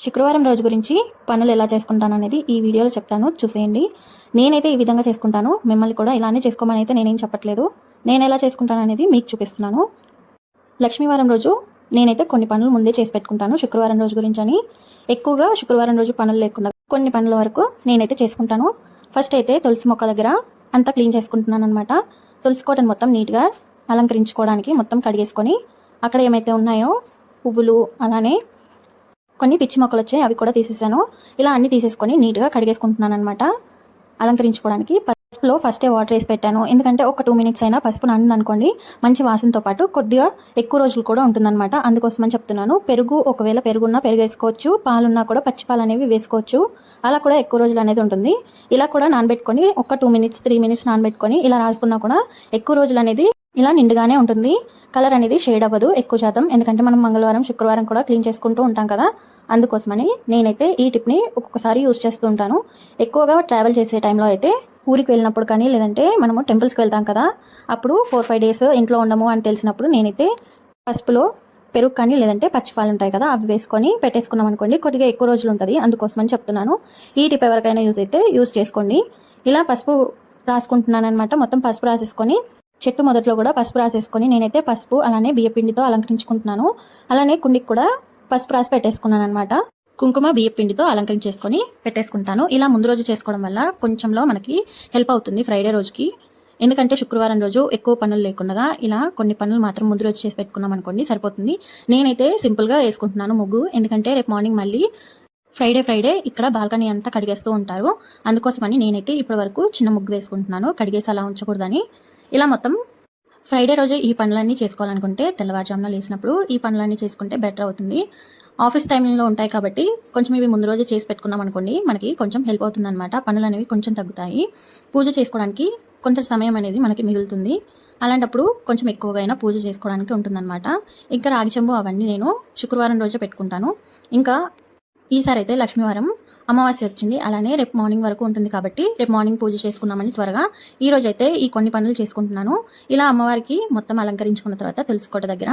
శుక్రవారం రోజు గురించి పనులు ఎలా చేసుకుంటాను అనేది ఈ వీడియోలో చెప్తాను. చూసేయండి. నేనైతే ఈ విధంగా చేసుకుంటాను. మిమ్మల్ని కూడా ఇలానే చేసుకోమని అయితే నేనేం చెప్పట్లేదు. నేను ఎలా చేసుకుంటాను అనేది మీకు చూపిస్తున్నాను. లక్ష్మీవారం రోజు నేనైతే కొన్ని పనులు ముందే చేసి పెట్టుకుంటాను శుక్రవారం రోజు గురించి అని. ఎక్కువగా శుక్రవారం రోజు పనులు లేకుండా కొన్ని పనుల వరకు నేనైతే చేసుకుంటాను. ఫస్ట్ అయితే తులసి మొక్క దగ్గర అంతా క్లీన్ చేసుకుంటున్నాను అనమాట తులసి కోటను మొత్తం నీట్గా అలంకరించుకోవడానికి మొత్తం కడిగేసుకొని అక్కడ ఏమైతే ఉన్నాయో పువ్వులు అలానే కొన్ని పిచ్చి మొక్కలు వచ్చాయి అవి కూడా తీసేసాను. ఇలా అన్ని తీసేసుకొని నీట్గా కడిగేసుకుంటున్నాను అనమాట అలంకరించుకోవడానికి పసుపులో ఫస్టే వాటర్ వేసి పెట్టాను. ఎందుకంటే ఒక టూ మినిట్స్ అయినా పసుపు నానింది అనుకోండి మంచి వాసనతో పాటు కొద్దిగా ఎక్కువ రోజులు కూడా ఉంటుందన్నమాట. అందుకోసమని చెప్తున్నాను. పెరుగు ఒకవేళ పెరుగున్నా పెరుగు వేసుకోవచ్చు పాలున్నా కూడా పచ్చి పాలు అనేవి వేసుకోవచ్చు. అలా కూడా ఎక్కువ రోజులు అనేది ఉంటుంది. ఇలా కూడా నానబెట్టుకొని ఒక టూ మినిట్స్ త్రీ మినిట్స్ నానబెట్టుకొని ఇలా రాసుకున్నా కూడా ఎక్కువ రోజులు అనేది ఇలా నిండుగానే ఉంటుంది. కలర్ అనేది షేడ్ అవ్వదు ఎక్కువ శాతం. ఎందుకంటే మనం మంగళవారం శుక్రవారం కూడా క్లీన్ చేసుకుంటూ ఉంటాం కదా. అందుకోసమని నేనైతే ఈ టిప్ని ఒక్కొక్కసారి యూజ్ చేస్తూ ఉంటాను. ఎక్కువగా ట్రావెల్ చేసే టైంలో అయితే ఊరికి వెళ్ళినప్పుడు కానీ లేదంటే మనము టెంపుల్స్కి వెళ్తాం కదా అప్పుడు ఫోర్ ఫైవ్ డేస్ ఇంట్లో ఉండము అని తెలిసినప్పుడు నేనైతే పసుపులో పెరుగు కానీ లేదంటే పచ్చిపాలు ఉంటాయి కదా అవి వేసుకొని పెట్టేసుకున్నాం అనుకోండి కొద్దిగా ఎక్కువ రోజులు ఉంటుంది. అందుకోసమని చెప్తున్నాను. ఈ టిప్ ఎవరికైనా యూజ్ అయితే యూజ్ చేసుకోండి. ఇలా పసుపు రాసుకుంటున్నాను అనమాట మొత్తం పసుపు రాసేసుకొని చెట్టు మొదట్లో కూడా పసుపు రాసేసుకొని నేనైతే పసుపు అలానే బియ్యపిండితో అలంకరించుకుంటున్నాను. అలానే కుండికి కూడా పసుపు రాసి పెట్టేసుకున్నాను అనమాట కుంకుమ బియ్యపిండితో అలంకరించేసుకొని పెట్టేసుకుంటాను. ఇలా ముందు రోజు చేసుకోవడం వల్ల కొంచెంలో మనకి హెల్ప్ అవుతుంది ఫ్రైడే రోజుకి. ఎందుకంటే శుక్రవారం రోజు ఎక్కువ పనులు లేకుండా ఇలా కొన్ని పనులు మాత్రం ముందు రోజు చేసి పెట్టుకున్నాం అనుకోండి సరిపోతుంది. నేనైతే సింపుల్గా వేసుకుంటున్నాను ముగ్గు. ఎందుకంటే రేపు మార్నింగ్ మళ్ళీ ఫ్రైడే ఫ్రైడే ఇక్కడ బాల్కనీ అంతా కడిగేస్తూ ఉంటారు. అందుకోసమని నేనైతే ఇప్పటి వరకు చిన్న ముగ్గు వేసుకుంటున్నాను. కడిగేసి అలా ఉంచకూడదని. ఇలా మొత్తం ఫ్రైడే రోజు ఈ పనులన్నీ చేసుకోవాలనుకుంటే తెల్లవారుజామున లేసినప్పుడు ఈ పనులన్నీ చేసుకుంటే బెటర్ అవుతుంది. ఆఫీస్ టైంలో ఉంటాయి కాబట్టి కొంచెం ఇవి ముందు రోజే చేసి పెట్టుకున్నాం అనుకోండి మనకి కొంచెం హెల్ప్ అవుతుంది అనమాట పనులు అనేవి కొంచెం తగ్గుతాయి. పూజ చేసుకోవడానికి కొంత సమయం అనేది మనకి మిగులుతుంది. అలాంటప్పుడు కొంచెం ఎక్కువగా అయినా పూజ చేసుకోవడానికి ఉంటుందన్నమాట. ఇంకా రాగి చెంబు అవన్నీ నేను శుక్రవారం రోజే పెట్టుకుంటాను. ఇంకా ఈసారి అయితే లక్ష్మీవారం అమావాస్య వచ్చింది. అలానే రేపు మార్నింగ్ వరకు ఉంటుంది కాబట్టి రేపు మార్నింగ్ పూజ చేసుకుందామని త్వరగా ఈ రోజు అయితే ఈ కొన్ని పనులు చేసుకుంటున్నాను. ఇలా అమ్మవారికి మొత్తం అలంకరించుకున్న తర్వాత తులసికోట దగ్గర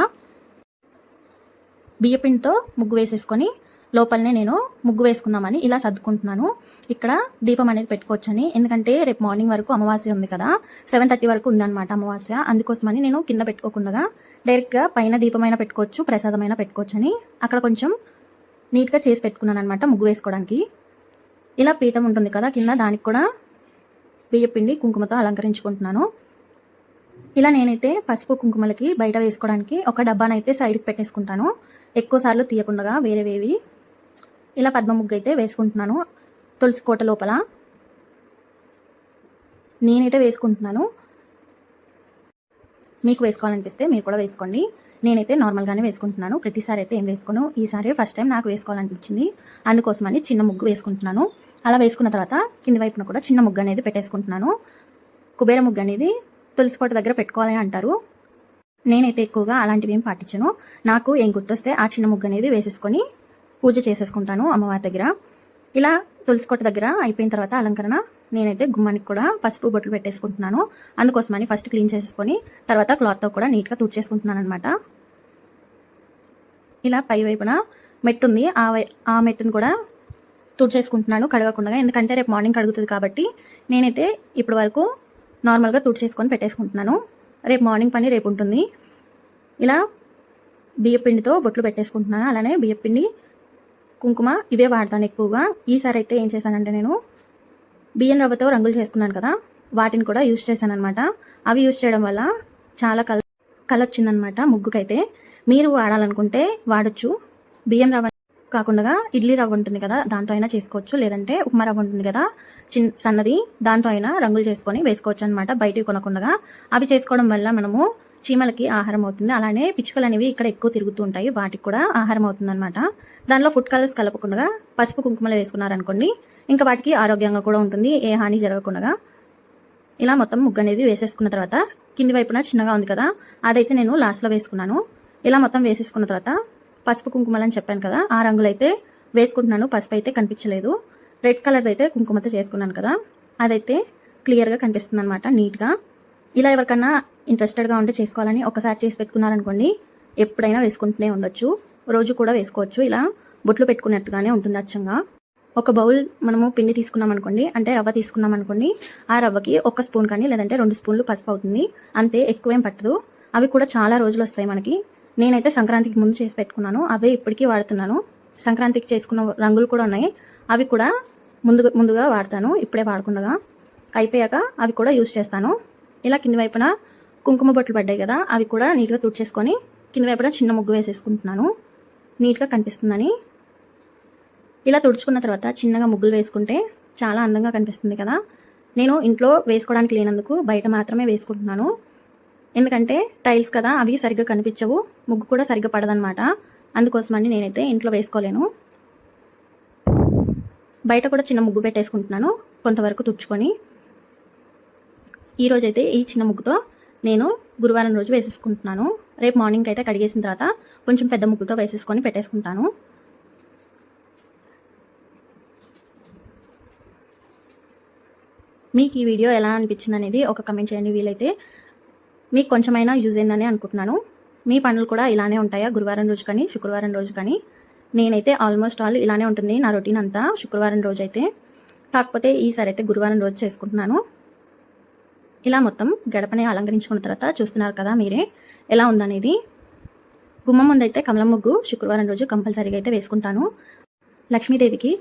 బియ్యపిండితో ముగ్గు వేసేసుకొని లోపలనే నేను ముగ్గు వేసుకుందామని ఇలా సర్దుకుంటున్నాను. ఇక్కడ దీపం అనేది పెట్టుకోవచ్చని. ఎందుకంటే రేపు మార్నింగ్ వరకు అమావాస్య ఉంది కదా. సెవెన్ థర్టీ వరకు ఉందన్నమాట అమావాస్య. అందుకోసమని నేను కింద పెట్టుకోకుండా డైరెక్ట్గా పైన దీపమైనా పెట్టుకోవచ్చు ప్రసాదమైనా పెట్టుకోవచ్చని. అక్కడ కొంచెం నీట్గా చేసి పెట్టుకున్నాను అనమాట ముగ్గు వేసుకోవడానికి. ఇలా పీఠం ఉంటుంది కదా కింద దానికి కూడా బియ్యపిండి కుంకుమతో అలంకరించుకుంటున్నాను. ఇలా నేనైతే పసుపు కుంకుమలకి బయట వేసుకోవడానికి ఒక డబ్బానైతే సైడ్కి పెట్టేసుకుంటాను. ఎక్కువ సార్లు తీయకుండా వేరేవేవి ఇలా పద్మ ముగ్గు అయితే వేసుకుంటున్నాను తులసి కోట లోపల. నేనైతే వేసుకుంటున్నాను. మీకు వేసుకోవాలనిపిస్తే మీరు కూడా వేసుకోండి. నేనైతే నార్మల్గానే వేసుకుంటున్నాను. ప్రతిసారి అయితే ఏం వేసుకోను. ఈసారి ఫస్ట్ టైం నాకు వేసుకోవాలనిపించింది. అందుకోసమని చిన్న ముగ్గు వేసుకుంటున్నాను. అలా వేసుకున్న తర్వాత కింది వైపున కూడా చిన్న ముగ్గు అనేది పెట్టేసుకుంటున్నాను. కుబేర ముగ్గు అనేది తులసికోట దగ్గర పెట్టుకోవాలని అంటారు. నేనైతే ఎక్కువగా అలాంటివి ఏం పాటించను. నాకు ఏం గుర్తొస్తే ఆ చిన్న ముగ్గు అనేది వేసేసుకొని పూజ చేసేసుకుంటాను అమ్మవారి దగ్గర. ఇలా తులసికోట దగ్గర అయిపోయిన తర్వాత అలంకరణ నేనైతే గుమ్మానికి కూడా పసుపు బొట్లు పెట్టేసుకుంటున్నాను. అందుకోసమని ఫస్ట్ క్లీన్ చేసేసుకొని తర్వాత క్లాత్తో కూడా నీట్గా తుడిచేసుకుంటున్నాను అనమాట ఇలా పై వైపున మెట్టు ఉంది ఆ ఆ మెట్టును కూడా తుడిచేసుకుంటున్నాను కడగకుండా ఎందుకంటే రేపు మార్నింగ్ కడుగుతుంది కాబట్టి నేనైతే ఇప్పటి వరకు నార్మల్గా తుడిచేసుకొని పెట్టేసుకుంటున్నాను. రేపు మార్నింగ్ పని రేపు ఉంటుంది. ఇలా బియ్యపిండితో బొట్లు పెట్టేసుకుంటున్నాను. అలానే బియ్యపిండి కుంకుమ ఇవే వాడతాను ఎక్కువగా. ఈసారి అయితే ఏం చేశానంటే నేను బియ్యం రవ్వతో రంగులు చేసుకున్నాను కదా వాటిని కూడా యూజ్ చేశాను అనమాట అవి యూజ్ చేయడం వల్ల చాలా కల కలొచ్చిందనమాట ముగ్గుకైతే. మీరు వాడాలనుకుంటే వాడచ్చు. బియ్యం రవ్వ కాకుండా ఇడ్లీ రవ్వ ఉంటుంది కదా దాంతో అయినా చేసుకోవచ్చు. లేదంటే ఉప్మా రవ్వ ఉంటుంది కదా చిన్న సన్నది దాంతో అయినా రంగులు చేసుకొని వేసుకోవచ్చు అనమాట బయటికి కొనకుండా. అవి చేసుకోవడం వల్ల మనము చీమలకి ఆహారం అవుతుంది. అలానే పిచ్చుకలు అనేవి ఇక్కడ ఎక్కువ తిరుగుతూ ఉంటాయి. వాటికి కూడా ఆహారం అవుతుంది అనమాట దానిలో ఫుడ్ కలర్స్ కలపకుండా పసుపు కుంకుమలు వేసుకున్నారనుకోండి ఇంకా వాటికి ఆరోగ్యంగా కూడా ఉంటుంది. ఏ హాని జరగకుండా ఇలా మొత్తం ముగ్గు అనేది వేసేసుకున్న తర్వాత కింది వైపున చిన్నగా ఉంది కదా అదైతే నేను లాస్ట్లో వేసుకున్నాను. ఇలా మొత్తం వేసేసుకున్న తర్వాత పసుపు కుంకుమలు అని చెప్పాను కదా ఆ రంగులు అయితే వేసుకుంటున్నాను. పసుపు అయితే కనిపించలేదు. రెడ్ కలర్ అయితే కుంకుమతో చేసుకున్నాను కదా అదైతే క్లియర్గా కనిపిస్తుంది అనమాట నీట్గా ఇలా ఎవరికన్నా ఇంట్రెస్టెడ్గా ఉంటే చేసుకోవాలని ఒకసారి చేసి పెట్టుకున్నారనుకోండి ఎప్పుడైనా వేసుకుంటూనే ఉండొచ్చు. రోజు కూడా వేసుకోవచ్చు. ఇలా బొట్లు పెట్టుకున్నట్టుగానే ఉంటుంది అచ్చంగా. ఒక బౌల్ మనము పిండి తీసుకున్నాం అనుకోండి అంటే రవ్వ తీసుకున్నాం అనుకోండి ఆ రవ్వకి ఒక స్పూన్ కానీ లేదంటే రెండు స్పూన్లు పసుపు అవుతుంది. అంతే ఎక్కువేం పట్టదు. అవి కూడా చాలా రోజులు వస్తాయి మనకి. నేనైతే సంక్రాంతికి ముందు చేసి పెట్టుకున్నాను. అవే ఇప్పటికీ వాడుతున్నాను. సంక్రాంతికి చేసుకున్న రంగులు కూడా ఉన్నాయి. అవి కూడా ముందు ముందుగా వాడతాను. ఇప్పుడే వాడకుండా అయిపోయాక అవి కూడా యూస్ చేస్తాను. ఇలా కింది వైపున కుంకుమ బొట్లు పడ్డాయి కదా అవి కూడా నీట్గా తుడిచేసుకొని కింది వైపున చిన్న ముగ్గు వేసేసుకుంటున్నాను. నీట్గా కనిపిస్తుందని. ఇలా తుడుచుకున్న తర్వాత చిన్నగా ముగ్గులు వేసుకుంటే చాలా అందంగా కనిపిస్తుంది కదా. నేను ఇంట్లో వేసుకోవడానికి లేనందుకు బయట మాత్రమే వేసుకుంటున్నాను. ఎందుకంటే టైల్స్ కదా అవి సరిగ్గా కనిపించవు. ముగ్గు కూడా సరిగ్గా పడదనమాట అందుకోసమని నేనైతే ఇంట్లో వేసుకోలేను. బయట కూడా చిన్న ముగ్గు పెట్టేసుకుంటున్నాను కొంతవరకు తుడుచుకొని. ఈరోజైతే ఈ చిన్న ముగ్గుతో నేను గురువారం రోజు వేసేసుకుంటున్నాను. రేపు మార్నింగ్ అయితే కడిగేసిన తర్వాత కొంచెం పెద్ద ముగ్గుతో వేసేసుకొని పెట్టేసుకుంటాను. మీకు ఈ వీడియో ఎలా అనిపించింది అనేది ఒక కమెంట్ చేయండి. వీలైతే మీకు కొంచెమైనా యూజ్ అయిందని అనుకుంటున్నాను. మీ పనులు కూడా ఇలానే ఉంటాయా? గురువారం రోజు కానీ శుక్రవారం రోజు కానీ? నేనైతే ఆల్మోస్ట్ ఆల్ ఇలానే ఉంటుంది నా రొటీన్ అంతా శుక్రవారం రోజు అయితే కాకపోతే ఈసారి అయితే గురువారం రోజు చేసుకుంటున్నాను. ఇలా మొత్తం గడపని అలంకరించుకున్న తర్వాత చూస్తున్నారు కదా మీరే ఎలా ఉందనేది. గుమ్మం ముందు అయితే కమల ముగ్గు శుక్రవారం రోజు కంపల్సరీగా అయితే వేసుకుంటాను. లక్ష్మీదేవికి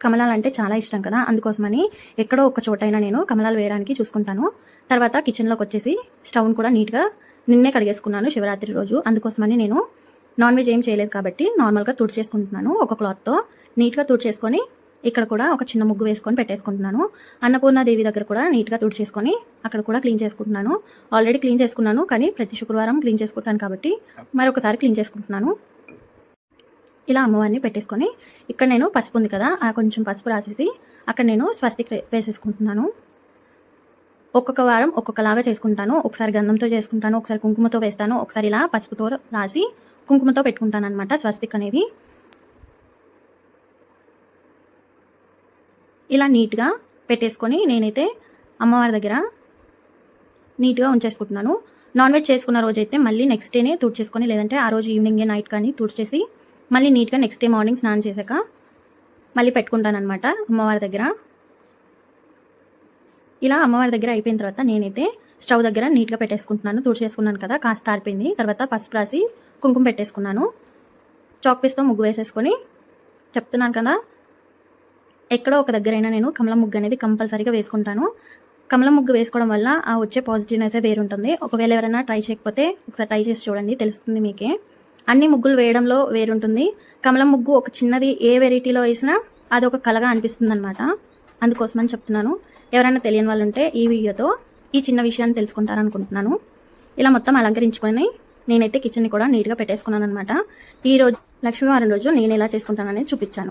కమలాలు అంటే చాలా ఇష్టం కదా అందుకోసమని ఎక్కడో ఒక చోటైనా నేను కమలాలు వేయడానికి చూసుకుంటాను. తర్వాత కిచెన్లోకి వచ్చేసి స్టవ్ను కూడా నీట్గా నిన్నే కడిగేసుకున్నాను శివరాత్రి రోజు అందుకోసమని నేను నాన్ వెజ్ ఏం చేయలేదు కాబట్టి నార్మల్గా తుడిచేసుకుంటున్నాను ఒక క్లాత్తో. నీట్గా తుడిచేసుకొని ఇక్కడ కూడా ఒక చిన్న ముగ్గు వేసుకొని పెట్టేసుకుంటున్నాను. అన్నపూర్ణాదేవి దగ్గర కూడా నీట్గా తుడిచేసుకొని అక్కడ కూడా క్లీన్ చేసుకుంటున్నాను. ఆల్రెడీ క్లీన్ చేసుకున్నాను కానీ ప్రతి శుక్రవారం క్లీన్ చేసుకుంటాను కాబట్టి మరొకసారి క్లీన్ చేసుకుంటున్నాను. ఇలా అమ్మవారిని పెట్టేసుకొని ఇక్కడ నేను పసుపు ఉంది కదా ఆ కొంచెం పసుపు రాసేసి అక్కడ నేను స్వస్తిక్ వేసేసుకుంటున్నాను. ఒక్కొక్క వారం ఒక్కొక్కలాగా చేసుకుంటాను. ఒకసారి గంధంతో చేసుకుంటాను ఒకసారి కుంకుమతో వేస్తాను ఒకసారి ఇలా పసుపుతో రాసి కుంకుమతో పెట్టుకుంటాను అనమాట స్వస్తిక్ అనేది. ఇలా నీట్గా పెట్టేసుకొని నేనైతే అమ్మవారి దగ్గర నీట్గా ఉంచేసుకుంటున్నాను. నాన్ వెజ్ చేసుకున్న రోజైతే మళ్ళీ నెక్స్ట్ డేనే తుడిచేసుకొని లేదంటే ఆ రోజు ఈవినింగ్ నైట్ కానీ తుడిచేసి మళ్ళీ నీట్గా నెక్స్ట్ డే మార్నింగ్ స్నానం చేశాక మళ్ళీ పెట్టుకుంటానమాట అమ్మవారి దగ్గర. ఇలా అమ్మవారి దగ్గర అయిపోయిన తర్వాత నేనైతే స్టవ్ దగ్గర నీట్గా పెట్టేసుకుంటున్నాను. తుడిచేసుకున్నాను కదా కాస్త ఆరిపోయింది. తర్వాత పసుపు రాసి కుంకుమ పెట్టేసుకున్నాను. చాక్ పీస్తో ముగ్గు వేసేసుకొని చెప్తున్నాను కదా ఎక్కడో ఒక దగ్గరైనా నేను కమల ముగ్గు అనేది కంపల్సరీగా వేసుకుంటాను. కమల ముగ్గు వేసుకోవడం వల్ల ఆ వచ్చే పాజిటివ్నెస్ వేరుంటుంది. ఒకవేళ ఎవరైనా ట్రై చేయకపోతే ఒకసారి ట్రై చేసి చూడండి తెలుస్తుంది మీకే. అన్ని ముగ్గులు వేయడంలో వేరుంటుంది. కమలం ముగ్గు ఒక చిన్నది ఏ వెరైటీలో వేసినా అది ఒక కలగా అనిపిస్తుంది అనమాట అందుకోసమని చెప్తున్నాను. ఎవరైనా తెలియని వాళ్ళు ఉంటే ఈ వీడియోతో ఈ చిన్న విషయాన్ని తెలుసుకుంటారనుకుంటున్నాను. ఇలా మొత్తం అలంకరించుకొని నేనైతే కిచెన్ని కూడా నీట్గా పెట్టేసుకున్నాను అనమాట ఈ రోజు లక్ష్మీవారం రోజు నేను ఎలా చేసుకుంటాననేది చూపించాను.